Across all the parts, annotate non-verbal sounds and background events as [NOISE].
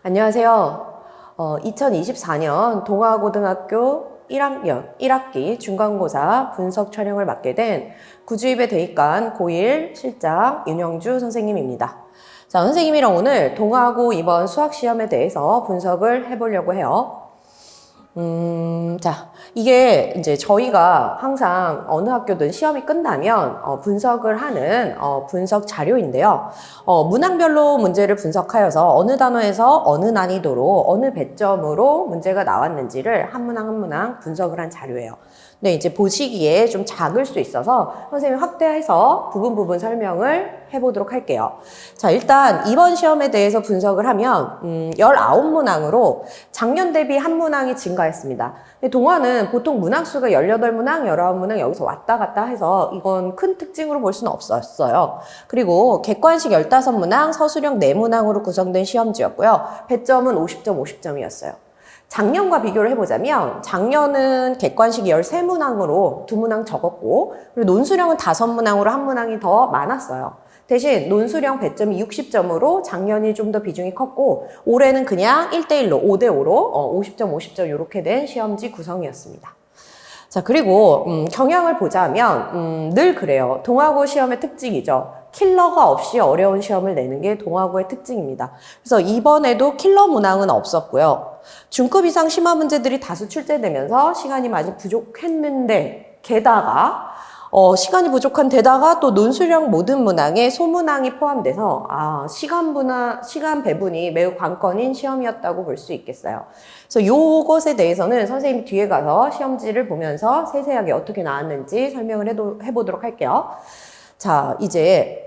안녕하세요. 어, 2024년 동아고등학교 1학년 1학기 중간고사 분석 촬영을 맡게 된 구주입의 대입관 고1 실장 윤영주 선생님입니다. 자, 선생님이랑 오늘 동아고 이번 수학 시험에 대해서 분석을 해보려고 해요. 음, 자, 이게 이제 저희가 항상 어느 학교든 시험이 끝나면 어, 분석을 하는 어, 분석 자료인데요. 어, 문항별로 문제를 분석하여서 어느 단어에서 어느 난이도로 어느 배점으로 문제가 나왔는지를 한 문항 한 문항 분석을 한 자료예요. 근데 이제 보시기에 좀 작을 수 있어서 선생님이 확대해서 부분 부분 설명을 해보도록 할게요. 자, 일단 이번 시험에 대해서 분석을 하면 음, 19문항으로 작년 대비 한 문항이 증가했습니다. 동화는 보통 문항수가 18문항, 19문항 여기서 왔다 갔다 해서 이건 큰 특징으로 볼 수는 없었어요. 그리고 객관식 15문항, 서술형 4문항으로 구성된 시험지였고요. 배점은 50점, 50점이었어요. 작년과 비교를 해보자면 작년은 객관식이 13문항으로 두 문항 적었고 그리고 논술형은 다섯 문항으로 한 문항이 더 많았어요. 대신 논술형 배점이 60점으로 작년이 좀 더 비중이 컸고 올해는 그냥 1대1로 5대5로 어, 50점 50점 이렇게 된 시험지 구성이었습니다. 자 그리고 음, 경향을 보자면 음, 늘 그래요. 동아고 시험의 특징이죠. 킬러가 없이 어려운 시험을 내는 게 동아고의 특징입니다. 그래서 이번에도 킬러 문항은 없었고요. 중급 이상 심화 문제들이 다수 출제되면서 시간이 많이 부족했는데 게다가 어, 시간이 부족한 데다가 또 논술형 모든 문항에 소문항이 포함돼서 아, 시간 분화, 시간 배분이 매우 관건인 시험이었다고 볼 수 있겠어요. 그래서 요것에 대해서는 선생님 뒤에 가서 시험지를 보면서 세세하게 어떻게 나왔는지 설명을 해도, 해보도록 할게요. 자, 이제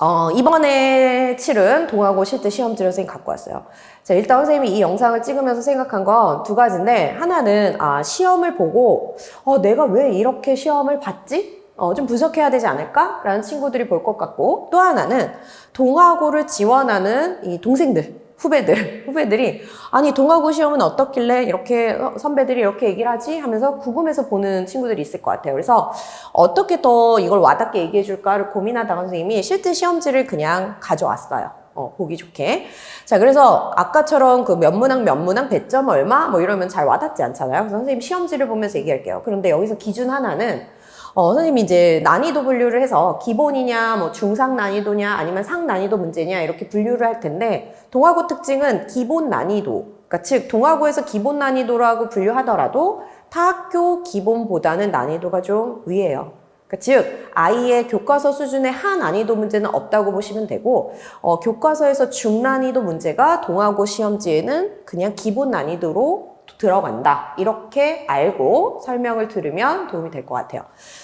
어, 이번에 치른 동아고 실제 시험지를 선생님 갖고 왔어요. 자, 일단 선생님이 이 영상을 찍으면서 생각한 건 두 가지인데, 하나는, 아, 시험을 보고, 어, 내가 왜 이렇게 시험을 봤지? 어, 좀 분석해야 되지 않을까? 라는 친구들이 볼 것 같고, 또 하나는 동아고를 지원하는 이 동생들, 후배들, [LAUGHS] 후배들이, 아니, 동아고 시험은 어떻길래 이렇게 어, 선배들이 이렇게 얘기를 하지? 하면서 궁금해서 보는 친구들이 있을 것 같아요. 그래서 어떻게 더 이걸 와닿게 얘기해 줄까를 고민하다가 선생님이 실제 시험지를 그냥 가져왔어요. 어, 보기 좋게. 자, 그래서 아까처럼 그 몇 문항 몇 문항 배점 얼마 뭐 이러면 잘 와닿지 않잖아요. 그래서 선생님 시험지를 보면서 얘기할게요. 그런데 여기서 기준 하나는 어, 선생님이 이제 난이도 분류를 해서 기본이냐, 뭐 중상 난이도냐, 아니면 상 난이도 문제냐 이렇게 분류를 할 텐데 동아고 특징은 기본 난이도, 그러니까 즉 동아고에서 기본 난이도라고 분류하더라도 타 학교 기본보다는 난이도가 좀 위에요. 그러니까 즉 아이의 교과서 수준의 하난이도 문제는 없다고 보시면 되고 어, 교과서에서 중난이도 문제가 동아고 시험지에는 그냥 기본 난이도로 들어간다. 이렇게 알고 설명을 들으면 도움이 될 것 같아요.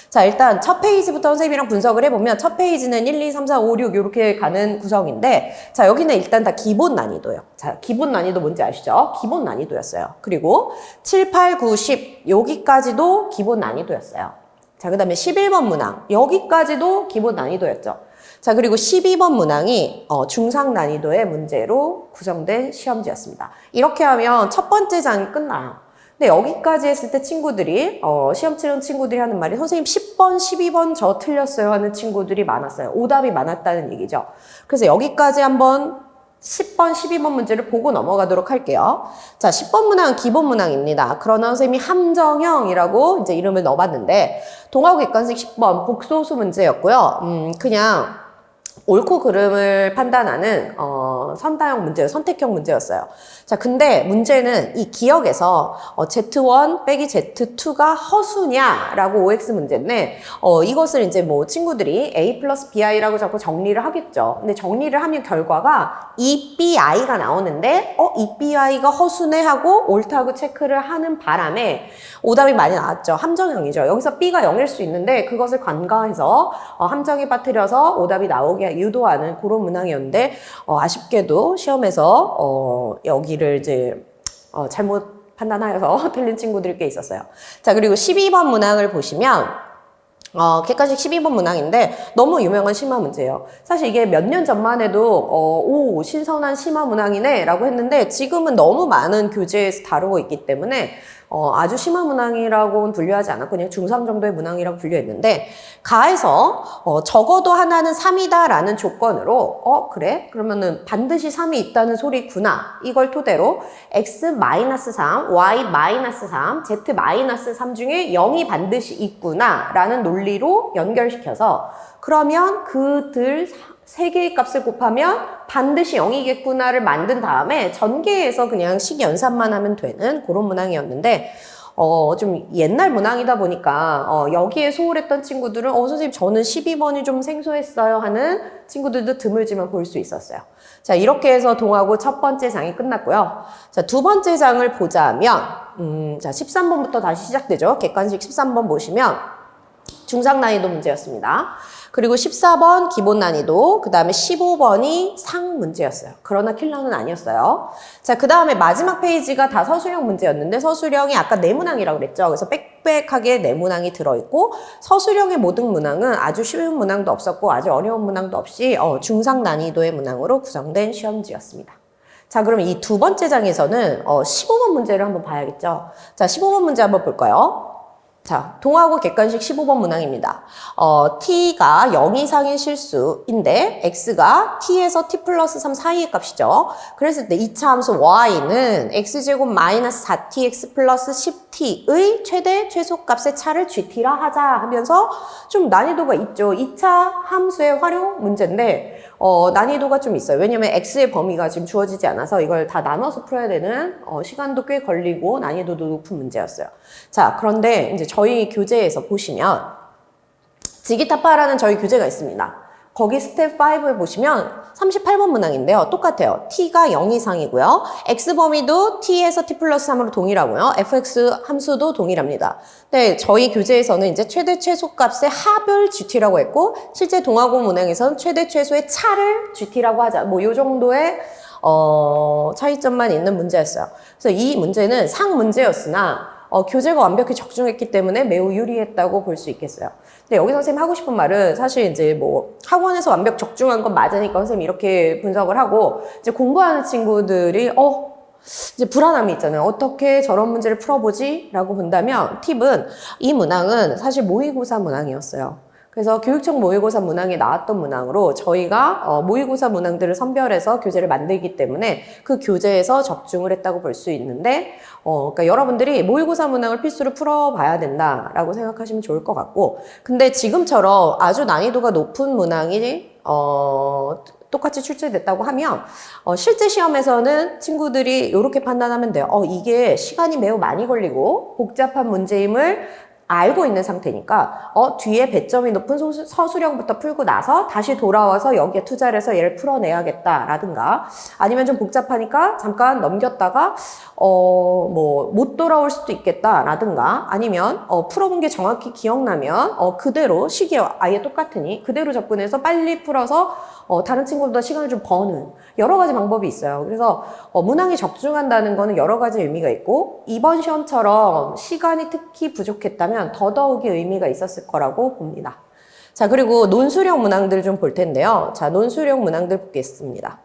자 일단 첫 페이지부터 선생님이랑 분석을 해보면 첫 페이지는 1, 2, 3, 4, 5, 6 이렇게 가는 구성인데 자 여기는 일단 다 기본 난이도예요. 자 기본 난이도 뭔지 아시죠? 기본 난이도였어요. 그리고 7, 8, 9, 10 여기까지도 기본 난이도였어요 자, 그 다음에 11번 문항. 여기까지도 기본 난이도였죠. 자, 그리고 12번 문항이 어, 중상 난이도의 문제로 구성된 시험지였습니다. 이렇게 하면 첫 번째 장이 끝나요. 근데 여기까지 했을 때 친구들이, 어, 시험 치는 친구들이 하는 말이 선생님 10번, 12번 저 틀렸어요 하는 친구들이 많았어요. 오답이 많았다는 얘기죠. 그래서 여기까지 한번 10번, 12번 문제를 보고 넘어가도록 할게요. 자, 10번 문항은 기본 문항입니다. 그러나 선생님이 함정형이라고 이제 이름을 넣어봤는데, 동아고 객관식 10번 복소수 문제였고요. 음, 그냥 옳고 그름을 판단하는 어, 선다형 문제, 선택형 문제였어요. 자, 근데 문제는 이 기억에서 어, Z1 빼기 Z2가 허수냐라고 OX 문제인데 어, 이것을 이제 뭐 친구들이 A 플러스 BI라고 자꾸 정리를 하겠죠. 근데 정리를 하면 결과가 이 BI가 나오는데 어, 이 BI가 허수네 하고 옳다고 체크를 하는 바람에 오답이 많이 나왔죠. 함정형이죠. 여기서 B가 0일 수 있는데 그것을 간과해서 어, 함정에 빠뜨려서 오답이 나오게 유도하는 그런 문항이었는데 어, 아쉽게 도 시험에서 어, 여기를 이제 어, 잘못 판단하여서 [LAUGHS] 틀린 친구들이 꽤 있었어요. 자 그리고 12번 문항을 보시면 어, 객관식 12번 문항인데 너무 유명한 심화 문제예요. 사실 이게 몇 년 전만 해도 어, 오 신선한 심화 문항이네 라고 했는데 지금은 너무 많은 교재에서 다루고 있기 때문에 어, 아주 심한 문항이라고는 분류하지 않았고 그냥 중상 정도의 문항이라고 분류했는데 가에서 어, 적어도 하나는 3이다라는 조건으로 어 그래? 그러면은 반드시 3이 있다는 소리구나. 이걸 토대로 x-3, y-3, z-3 중에 0이 반드시 있구나라는 논리로 연결시켜서 그러면 그들 세 개의 값을 곱하면 반드시 0이겠구나를 만든 다음에 전개해서 그냥 식 연산만 하면 되는 그런 문항이었는데 어, 좀 옛날 문항이다 보니까, 어, 여기에 소홀했던 친구들은, 어, 선생님, 저는 12번이 좀 생소했어요 하는 친구들도 드물지만 볼 수 있었어요. 자, 이렇게 해서 동하고 첫 번째 장이 끝났고요. 자, 두 번째 장을 보자면, 음, 자, 13번부터 다시 시작되죠. 객관식 13번 보시면, 중상 난이도 문제였습니다. 그리고 14번 기본 난이도, 그 다음에 15번이 상 문제였어요. 그러나 킬러는 아니었어요. 자, 그 다음에 마지막 페이지가 다 서술형 문제였는데 서술형이 아까 네문항이라고 그랬죠. 그래서 빽빽하게 네문항이 들어있고 서술형의 모든 문항은 아주 쉬운 문항도 없었고 아주 어려운 문항도 없이 어, 중상 난이도의 문항으로 구성된 시험지였습니다. 자, 그럼 이 두 번째 장에서는 어, 15번 문제를 한번 봐야겠죠. 자, 15번 문제 한번 볼까요? 자, 동하고 객관식 15번 문항입니다. 어, t가 0 이상의 실수인데 x가 t에서 t 플러스 3 사이의 값이죠. 그랬을 때 2차 함수 y는 x제곱 마이너스 4tx 플러스 10t의 최대 최소값의 차를 gt라 하자 하면서 좀 난이도가 있죠. 2차 함수의 활용 문제인데 어, 난이도가 좀 있어요. 왜냐면 x의 범위가 지금 주어지지 않아서 이걸 다 나눠서 풀어야 되는 어, 시간도 꽤 걸리고 난이도도 높은 문제였어요. 자, 그런데 이제 저희 교재에서 보시면 지기타파라는 저희 교재가 있습니다. 거기 스텝 5에 보시면 38번 문항인데요. 똑같아요. t가 0 이상이고요. x 범위도 t에서 t 플러스 3으로 동일하고요. fx 함수도 동일합니다. 네, 저희 교재에서는 이제 최대 최소값의 합을 gt라고 했고 실제 동화공 문항에서는 최대 최소의 차를 gt라고 하자. 뭐이 정도의 어, 차이점만 있는 문제였어요. 그래서 이 문제는 상 문제였으나 어, 교재가 완벽히 적중했기 때문에 매우 유리했다고 볼 수 있겠어요. 근데 여기 선생님 하고 싶은 말은 사실 이제 뭐 학원에서 완벽 적중한 건 맞으니까 선생님 이렇게 분석을 하고 이제 공부하는 친구들이 어 이제 불안함이 있잖아요. 어떻게 저런 문제를 풀어보지? 라고 본다면 팁은 이 문항은 사실 모의고사 문항이었어요. 그래서 교육청 모의고사 문항에 나왔던 문항으로 저희가 어, 모의고사 문항들을 선별해서 교재를 만들기 때문에 그 교재에서 적중을 했다고 볼 수 있는데 어, 그러니까 여러분들이 모의고사 문항을 필수로 풀어봐야 된다라고 생각하시면 좋을 것 같고 근데 지금처럼 아주 난이도가 높은 문항이 어, 똑같이 출제됐다고 하면 어, 실제 시험에서는 친구들이 이렇게 판단하면 돼요. 어, 이게 시간이 매우 많이 걸리고 복잡한 문제임을 알고 있는 상태니까 어 뒤에 배점이 높은 소수, 서술형부터 풀고 나서 다시 돌아와서 여기에 투자를 해서 얘를 풀어내야겠다라든가 아니면 좀 복잡하니까 잠깐 넘겼다가 어 뭐 못 돌아올 수도 있겠다라든가 아니면 어 풀어본 게 정확히 기억나면 어 그대로 시기에 아예 똑같으니 그대로 접근해서 빨리 풀어서 어 다른 친구보다 시간을 좀 버는 여러 가지 방법이 있어요. 그래서 어 문항이 적중한다는 거는 여러 가지 의미가 있고 이번 시험처럼 시간이 특히 부족했다면 더더욱이 의미가 있었을 거라고 봅니다. 자, 그리고 논술형 문항들 좀볼 텐데요. 자, 논술형 문항들 보겠습니다.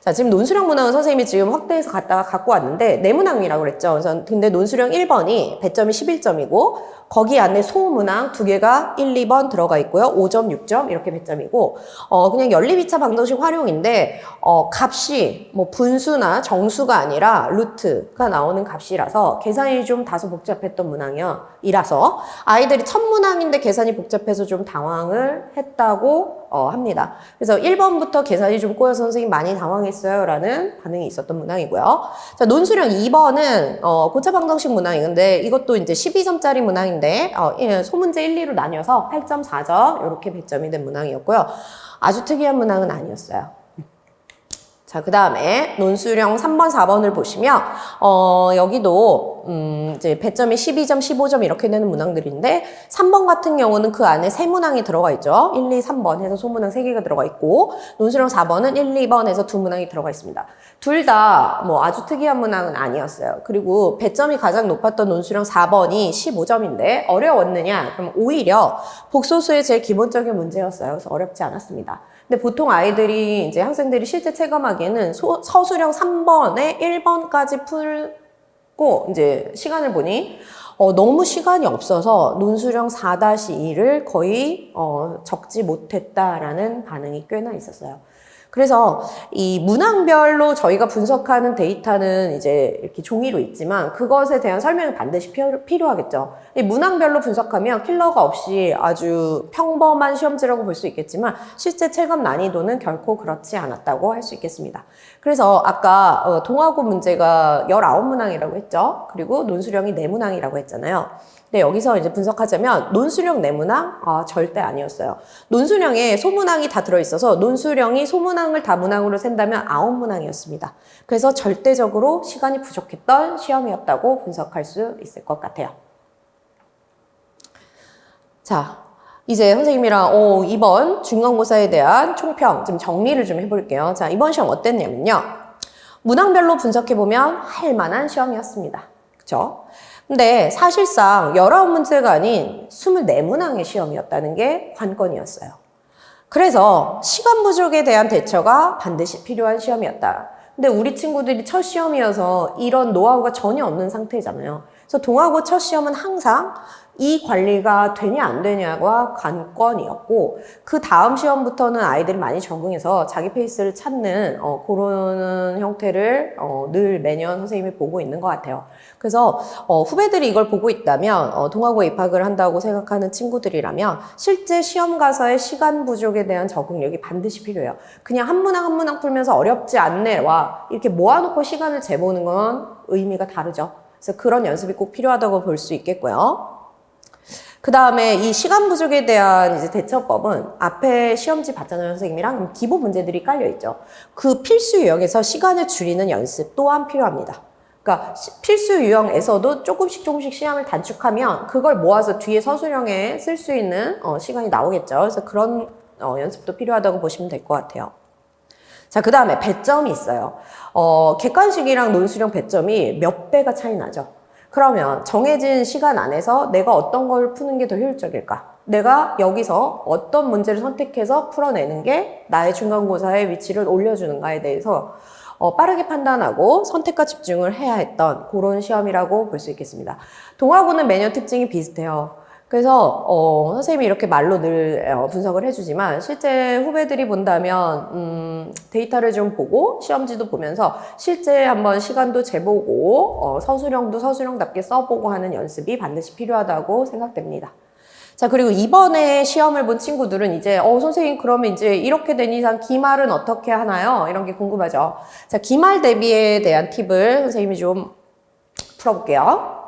자, 지금 논술형 문항은 선생님이 지금 확대해서 갖다가 갖고 왔는데, 네문항이라고 그랬죠. 그래서 근데 논술형 1번이 배점이 11점이고, 거기 안에 소문항 두 개가 1, 2번 들어가 있고요. 5점, 6점 이렇게 배점이고, 어, 그냥 연립 2차 방정식 활용인데, 어, 값이 뭐 분수나 정수가 아니라 루트가 나오는 값이라서 계산이 좀 다소 복잡했던 문항이요. 이라서 아이들이 첫 문항인데 계산이 복잡해서 좀 당황을 했다고 어, 합니다. 그래서 1번부터 계산이 좀 꼬여서 선생님 많이 당황했어요. 라는 반응이 있었던 문항이고요. 자, 논수령 2번은 어, 고차 방정식 문항인데 이것도 이제 12점짜리 문항인데 어, 예, 소문제 1, 2로 나뉘어서 8.4점 이렇게 배점이 된 문항이었고요. 아주 특이한 문항은 아니었어요. 자, 그 다음에 논수령 3번, 4번을 보시면, 어, 여기도, 음, 이제 배점이 12점, 15점 이렇게 되는 문항들인데, 3번 같은 경우는 그 안에 세 문항이 들어가 있죠. 1, 2, 3번 해서 소문항 3개가 들어가 있고, 논수령 4번은 1, 2번 해서 두 문항이 들어가 있습니다. 둘 다 뭐 아주 특이한 문항은 아니었어요. 그리고 배점이 가장 높았던 논수령 4번이 15점인데, 어려웠느냐? 그럼 오히려 복소수의 제일 기본적인 문제였어요. 그래서 어렵지 않았습니다. 근데 보통 아이들이 이제 학생들이 실제 체감하기에는 소, 서술형 3번에 1번까지 풀고 이제 시간을 보니 어, 너무 시간이 없어서 논수령 4-2를 거의 어, 적지 못했다라는 반응이 꽤나 있었어요. 그래서 이 문항별로 저희가 분석하는 데이터는 이제 이렇게 종이로 있지만 그것에 대한 설명이 반드시 필요- 필요하겠죠. 이 문항별로 분석하면 킬러가 없이 아주 평범한 시험지라고 볼 수 있겠지만 실제 체감 난이도는 결코 그렇지 않았다고 할 수 있겠습니다. 그래서 아까 어, 동화고 문제가 19문항이라고 했죠. 그리고 논수령이 4문항이라고 했잖아요. 근데 여기서 이제 분석하자면 논수령 내문항 아, 절대 아니었어요. 논수령에 소문항이 다 들어있어서 논수령이 소문항을 다 문항으로 센다면 아홉 문항이었습니다. 그래서 절대적으로 시간이 부족했던 시험이었다고 분석할 수 있을 것 같아요. 자, 이제 선생님이랑 어, 이번 중간고사에 대한 총평 좀 정리를 좀 해볼게요. 자, 이번 시험 어땠냐면요. 문항별로 분석해보면 할 만한 시험이었습니다. 그쵸? 근데 사실상 19문제가 아닌 24문항의 시험이었다는 게 관건이었어요. 그래서 시간 부족에 대한 대처가 반드시 필요한 시험이었다. 근데 우리 친구들이 첫 시험이어서 이런 노하우가 전혀 없는 상태잖아요. 그래서 동아고 첫 시험은 항상 이 관리가 되냐 안 되냐가 관건이었고 그 다음 시험부터는 아이들이 많이 적응해서 자기 페이스를 찾는 어, 그런 형태를 어, 늘 매년 선생님이 보고 있는 것 같아요. 그래서 어, 후배들이 이걸 보고 있다면 어, 동아고에 입학을 한다고 생각하는 친구들이라면 실제 시험 가서의 시간 부족에 대한 적응력이 반드시 필요해요. 그냥 한 문항 한 문항 풀면서 어렵지 않네 와 이렇게 모아놓고 시간을 재보는 건 의미가 다르죠. 그래서 그런 연습이 꼭 필요하다고 볼 수 있겠고요. 그 다음에 이 시간 부족에 대한 이제 대처법은 앞에 시험지 봤잖아요, 선생님이랑. 기본 문제들이 깔려있죠. 그 필수 유형에서 시간을 줄이는 연습 또한 필요합니다. 그러니까 시- 필수 유형에서도 조금씩 조금씩 시간을 단축하면 그걸 모아서 뒤에 서술형에 쓸 수 있는 어, 시간이 나오겠죠. 그래서 그런 어, 연습도 필요하다고 보시면 될 것 같아요. 자, 그 다음에 배점이 있어요. 어, 객관식이랑 논술형 배점이 몇 배가 차이 나죠. 그러면 정해진 시간 안에서 내가 어떤 걸 푸는 게 더 효율적일까? 내가 여기서 어떤 문제를 선택해서 풀어내는 게 나의 중간고사의 위치를 올려주는가에 대해서 어, 빠르게 판단하고 선택과 집중을 해야 했던 그런 시험이라고 볼 수 있겠습니다. 동화고는 매년 특징이 비슷해요. 그래서 어, 선생님이 이렇게 말로 늘 어, 분석을 해주지만 실제 후배들이 본다면 음, 데이터를 좀 보고 시험지도 보면서 실제 한번 시간도 재보고 어, 서술형도 서술형답게 써보고 하는 연습이 반드시 필요하다고 생각됩니다. 자, 그리고 이번에 시험을 본 친구들은 이제, 어, 선생님, 그러면 이제 이렇게 된 이상 기말은 어떻게 하나요? 이런 게 궁금하죠. 자, 기말 대비에 대한 팁을 선생님이 좀 풀어볼게요.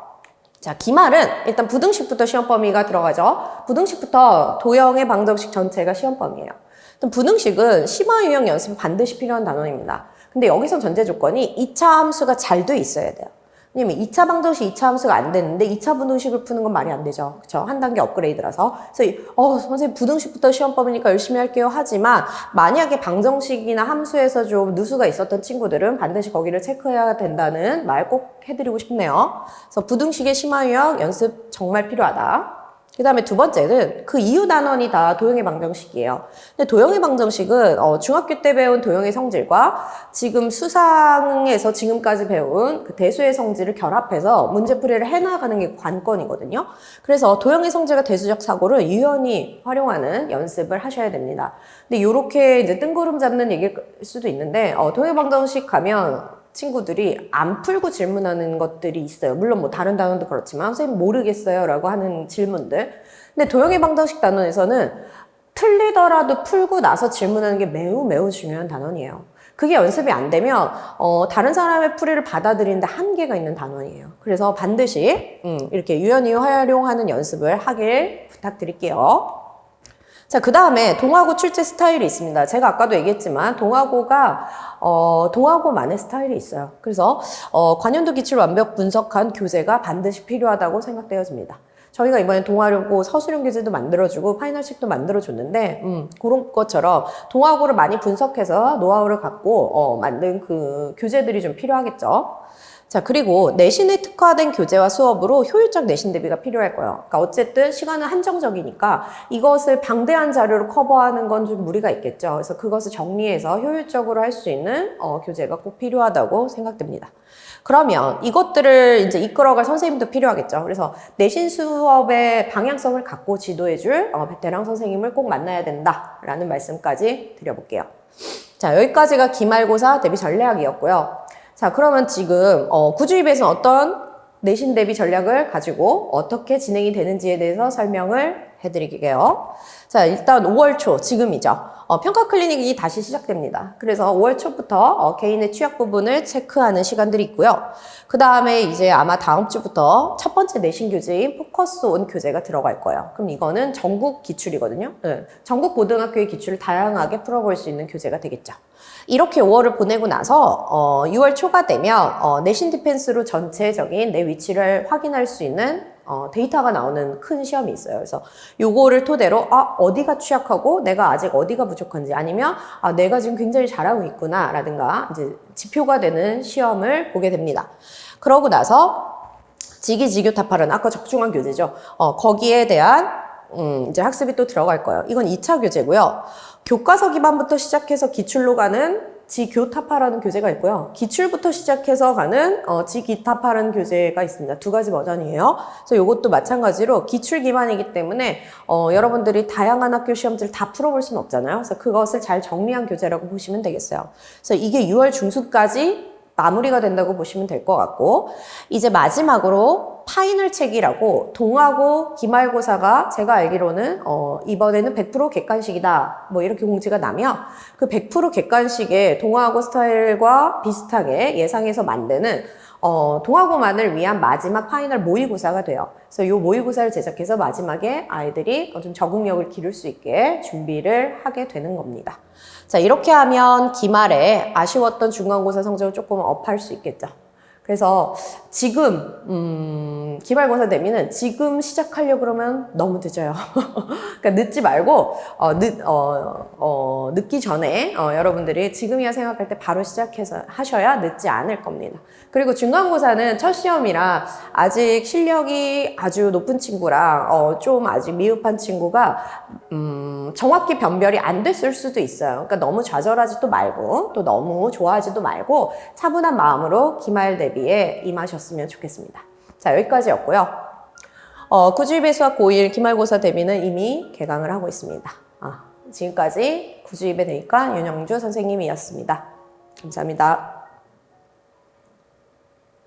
자, 기말은 일단 부등식부터 시험 범위가 들어가죠. 부등식부터 도형의 방정식 전체가 시험 범위예요. 일단 부등식은 심화 유형 연습 반드시 필요한 단원입니다. 근데 여기서 전제 조건이 2차 함수가 잘 돼 있어야 돼요. 왜냐면 2차 방정식 2차 함수가 안 되는데 2차 부등식을 푸는 건 말이 안 되죠. 그쵸? 한 단계 업그레이드라서. 그래서, 이- 어, 선생님 부등식부터 시험 범위니까 열심히 할게요. 하지만 만약에 방정식이나 함수에서 좀 누수가 있었던 친구들은 반드시 거기를 체크해야 된다는 말 꼭 해드리고 싶네요. 그래서 부등식의 심화 유형 연습 정말 필요하다. 그 다음에 두 번째는 그 이유 단원이 다 도형의 방정식이에요. 근데 도형의 방정식은 어, 중학교 때 배운 도형의 성질과 지금 수상에서 지금까지 배운 그 대수의 성질을 결합해서 문제풀이를 해나가는 게 관건이거든요. 그래서 도형의 성질과 대수적 사고를 유연히 활용하는 연습을 하셔야 됩니다. 근데 이렇게 이제 뜬구름 잡는 얘기일 수도 있는데 어, 도형의 방정식 가면 친구들이 안 풀고 질문하는 것들이 있어요. 물론 뭐 다른 단원도 그렇지만 선생님 모르겠어요 라고 하는 질문들. 근데 도형의 방정식 단원에서는 틀리더라도 풀고 나서 질문하는 게 매우 매우 중요한 단원이에요. 그게 연습이 안 되면 어, 다른 사람의 풀이를 받아들이는데 한계가 있는 단원이에요. 그래서 반드시 음, 이렇게 유연히 활용하는 연습을 하길 부탁드릴게요. 자, 그 다음에 동화고 출제 스타일이 있습니다. 제가 아까도 얘기했지만, 동화고가, 어, 동화고만의 스타일이 있어요. 그래서, 어, 관연도 기출 완벽 분석한 교재가 반드시 필요하다고 생각되어집니다. 저희가 이번에 동화고 서술형 교재도 만들어주고, 파이널식도 만들어줬는데, 음, 그런 것처럼 동화고를 많이 분석해서 노하우를 갖고, 어, 만든 그 교재들이 좀 필요하겠죠. 자, 그리고 내신에 특화된 교재와 수업으로 효율적 내신 대비가 필요할 거예요. 그러니까 어쨌든 시간은 한정적이니까 이것을 방대한 자료로 커버하는 건 좀 무리가 있겠죠. 그래서 그것을 정리해서 효율적으로 할 수 있는 어, 교재가 꼭 필요하다고 생각됩니다. 그러면 이것들을 이제 이끌어갈 선생님도 필요하겠죠. 그래서 내신 수업의 방향성을 갖고 지도해줄 어, 베테랑 선생님을 꼭 만나야 된다라는 말씀까지 드려볼게요. 자, 여기까지가 기말고사 대비 전략이었고요. 자, 그러면 지금 어, 구주입에서는 어떤 내신 대비 전략을 가지고 어떻게 진행이 되는지에 대해서 설명을 해드릴게요. 자, 일단 5월 초, 지금이죠. 어, 평가 클리닉이 다시 시작됩니다. 그래서 5월 초부터 어, 개인의 취약 부분을 체크하는 시간들이 있고요. 그 다음에 이제 아마 다음 주부터 첫 번째 내신 교재인 포커스 온 교재가 들어갈 거예요. 그럼 이거는 전국 기출이거든요. 네. 전국 고등학교의 기출을 다양하게 풀어볼 수 있는 교재가 되겠죠. 이렇게 5월을 보내고 나서 어, 6월 초가 되면 어, 내신 디펜스로 전체적인 내 위치를 확인할 수 있는 어, 데이터가 나오는 큰 시험이 있어요. 그래서 요거를 토대로 아 어디가 취약하고 내가 아직 어디가 부족한지 아니면 아 내가 지금 굉장히 잘하고 있구나라든가 이제 지표가 되는 시험을 보게 됩니다. 그러고 나서 지기지교타파는 아까 적중한 교재죠. 어, 거기에 대한 음, 이제 학습이 또 들어갈 거예요. 이건 2차 교재고요. 교과서 기반부터 시작해서 기출로 가는 지교타파라는 교재가 있고요. 기출부터 시작해서 가는 어, 지기타파라는 교재가 있습니다. 두 가지 버전이에요. 그래서 이것도 마찬가지로 기출 기반이기 때문에 어, 여러분들이 다양한 학교 시험지를 다 풀어볼 수는 없잖아요. 그래서 그것을 잘 정리한 교재라고 보시면 되겠어요. 그래서 이게 6월 중순까지 마무리가 된다고 보시면 될 것 같고 이제 마지막으로 파이널 책이라고 동하고 기말고사가 제가 알기로는 어, 이번에는 100% 객관식이다 뭐 이렇게 공지가 나면 그100% 객관식의 동하고 스타일과 비슷하게 예상해서 만드는 어, 동아고만을 위한 마지막 파이널 모의고사가 돼요. 그래서 이 모의고사를 제작해서 마지막에 아이들이 좀 적응력을 기를 수 있게 준비를 하게 되는 겁니다. 자, 이렇게 하면 기말에 아쉬웠던 중간고사 성적을 조금 업할 수 있겠죠. 그래서 지금 음, 기말고사 대비는 지금 시작하려 그러면 너무 늦어요. [LAUGHS] 그러니까 늦지 말고 어, 늦, 어, 어, 늦기 전에 어, 여러분들이 지금이야 생각할 때 바로 시작해서 하셔야 늦지 않을 겁니다. 그리고 중간고사는 첫 시험이라 아직 실력이 아주 높은 친구랑 어, 좀 아직 미흡한 친구가 음, 정확히 변별이 안 됐을 수도 있어요. 그러니까 너무 좌절하지도 말고 또 너무 좋아하지도 말고 차분한 마음으로 기말 대비 에 임하셨으면 좋겠습니다. 자, 여기까지였고요. 어, 구주입의 수학 고1 기말고사 대비는 이미 개강을 하고 있습니다. 아, 지금까지 구주입의 대입관 윤영주 선생님이었습니다. 감사합니다.